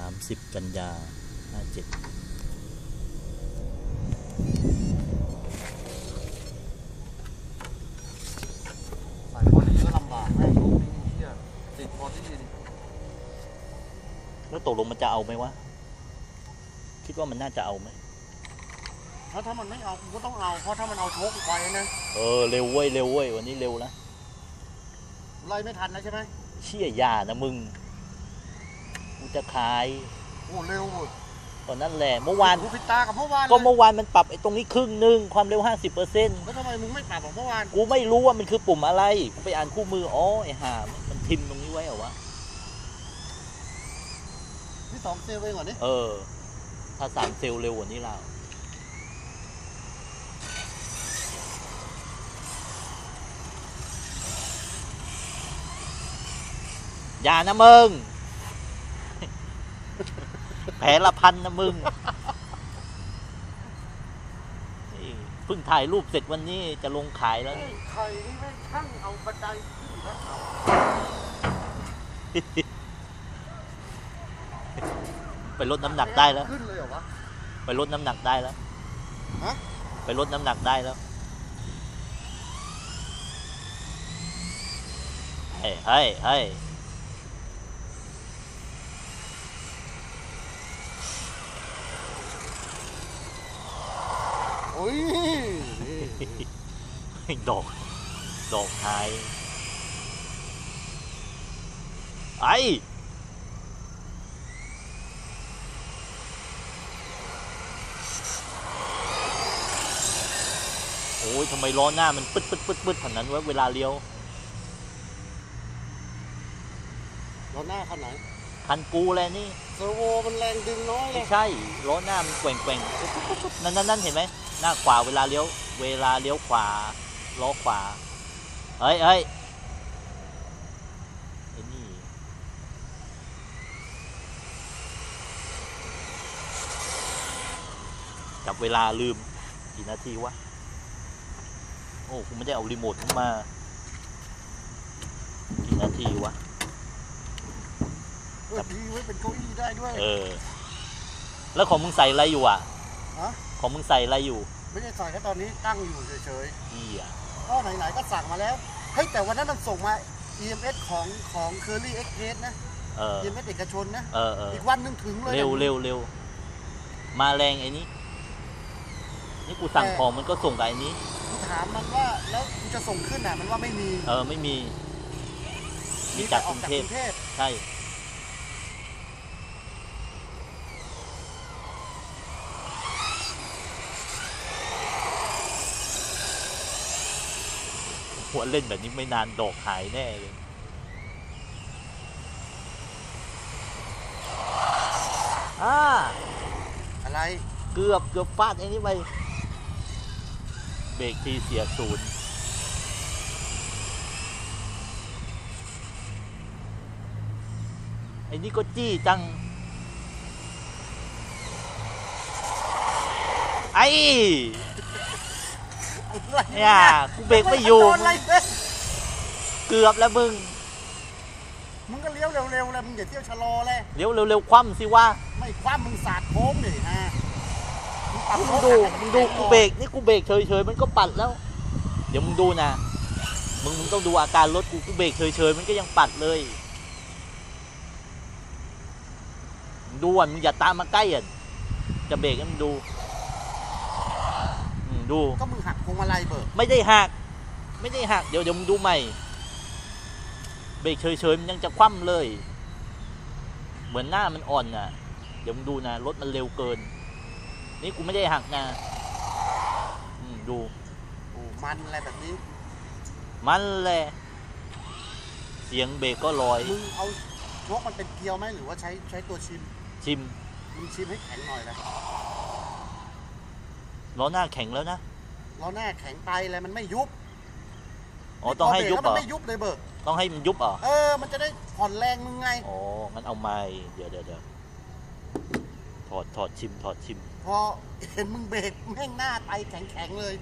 30 กันยา 57ใส่พอดีก็ลำบากแม่งลูกนี่เที่ยติดพอดีดิแล้วตกลงมันจะเอาไหมวะ คิดว่ามันน่าจะเอาไหมถ้าถ้ามันไม่เอากูก็ต้องเอา เพราะถ้ามันเอาโชกไปนะ เออ เร็วเว้ย เร็วเว้ย วันนี้เร็วนะ ไล่ไม่ทันนะใช่ไหม เชี่ยยานะมึง กูจะขายโอ้เร็วเว้ยตอนนั้นแหละเมื่อวาน กูปิดตากับเมื่อวานก็เลยเมื่อวานมันปรับไอ้ตรงนี้ครึ่งหนึ่งความเร็ว 50%เปอร์เซ็นต์แล้วทำไมมึงไม่ปรับของเมื่อวานกูไม่รู้ว่ามันคือปุ่มอะไร กูไปอ่านคู่มือ อ๋อ ไอ้ห่ามันพิมพ์ตรงนี้ไว้เหรอวะ นี่สองเซลล์เองเหรอนี่เออ ถ้าสามเซลล์เร็วกว่านี้เราอย่านะมึง แผลละพันนะมึงนี่เพิ่งถ่ายรูปเสร็จวันนี้จะลงขายแล้วไอ้นี่ไข่นี่แม่งช่างเอาบันไดขึ้นแล้วเอาไปลดน้ำหนักได้แล้ว ขึ้นเลยเหรอวะ ไปลดน้ำหนักได้แล้ว ฮะ ไปลดน้ำหนักได้แล้ว เฮ้ยเฮ้ยเฮ้ย อ้ยนี่ดอกดอกไทยไอ้โอ้ยทำไมล้อหน้ามันปึ๊ดปึ๊ดปึ๊ดปึ๊ดขนาดนั้นวะเวลาเลี้ยวเราหน้าคันไหนคันกูเลยนี่เซอร์โวมันแรงดึงน้อยเลไม่ยใช่ล้อหน้ามันแกว่งแกว่งปุ๊บปุ๊บปุ๊บนั่นนั่นนั่นเห็นไหม หน้าขวาเวลาเลี้ยว เวลาเลี้ยวขวาล้อขวา เฮ้ยเฮ้ยไอ้นี่ จับเวลาลืม กี่นาทีวะ โอ้กูไม่ได้เอารีโมทมา กี่นาทีวะเออดีไว้เป็นเก้าอี้ได้ด้วย เออ แล้วของมึงใส่อะไรอยู่อะ ฮะ ของมึงใส่อะไรอยู่ ไม่ได้ใส่แค่ตอนนี้ตั้งอยู่เฉยอีอะๆก็ไหนๆก็สั่งมาแล้วเฮ้ยแต่วันนั้นมันส่งมา EMS ของของ Curly Express นะ เออ EMS เอกชนนะ เออเอออีกวันหนึงถึงเลยเร็วเร็วเร็วมาแรงไอ้นี้ นี่กูสั่งของมันก็ส่งกับไอ้นี้ กูถามมันว่าแล้วกูจะส่งขึ้นอะมันว่าไม่มีเออไม่มี มีจากแต่กอรุอกงจากเทกพรุงเทพใช่ หัวเล่นแบบนี้ไม่นานดอกหายแน่เลยอ่าอะไรเกือบเกือบฟาดไอ้นี่ไปเบรกทีเสียศูนย์ไอ้นี่ก็จี้จัง ไอ้อะไร เนี่ยกูเบรกไม่อยู่โดนอะไรเนี่ยเกือบแล้วมึง มึงก็เลี้ยวเร็วๆเลยมึงอย่าเที่ยวชะลอเลยเร็วเร็วๆคว่ำสิว่า ไม่คว้ามึงสาดโค้งดิฮะมึงปรับมึโค้งงดูให้มึงดูกูเบรกนี่กูเบรกเฉยๆมันก็ปัดแล้ว เดี๋ยวมึงดูนะ มึงมึงต้องดูอาการรถกูกูเบรกเฉยๆมันก็ยังปัดเลยมึงดูอะมึงอย่าตามมาใกล้อะจะเบรกให้มึงดูอืม ดู ก็มึงหักพวงมาลัยเบิกไม่ได้หัก ไม่ได้หัก เดี๋ยวเดี๋ยวมึงดูใหม่ เบรกเฉยๆมันยังจะคว่ำเลย เหมือนหน้ามันอ่อนน่ะ เดี๋ยวมึงดูนะรถมันเร็วเกิน นี่กูไม่ได้หักนะอืมดู โอ้มันอะไรแบบนี้ มันแหละ เสียงเบรกก็ลอย มึงเอาโชคมันเป็นเกลียวไหมหรือว่าใช้ใช้ตัวชิม ชิม มึงชิมให้แข็งหน่อยนะ ล้อหน้าแข็งแล้วนะล้อหน้าแข็งไปเลยมันไม่ยุบอ๋อต้องให้ยุบพเหรเบรกแล้วมันอไม่ยุบเลยเบิกต้องให้มันยุบเหรอเออ มันจะได้ผ่อนแรงมึงไงอ๋องั้นเอาไม้เดี๋ยวเดี๋ยวเดี๋ยวถอดถอดชิมถอดชิม พอเห็นมึงเบรกแม่งหน้าไปแข็งๆเลย